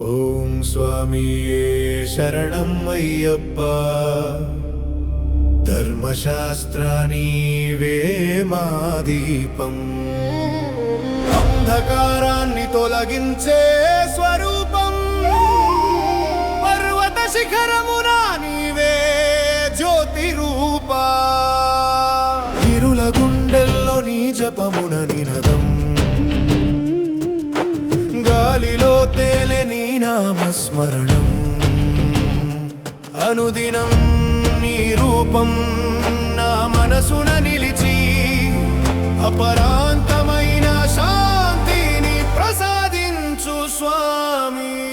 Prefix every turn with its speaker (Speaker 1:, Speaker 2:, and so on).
Speaker 1: ఓం స్వామియే శరణం అయ్యప్ప. ధర్మశాస్త్రాని వేమాదీపం అంధకారాన్ని తొలగించే స్వరూపం. పర్వత శిఖరమున నీవే జ్యోతి రూపా ఇరుల గుండెల్లో నీ జపమున నినదం. నామస్మరణం. అనుదినం నీ రూపం నా మనసున నిలిచి అపరాంతమైన శాంతిని ప్రసాదించు స్వామి.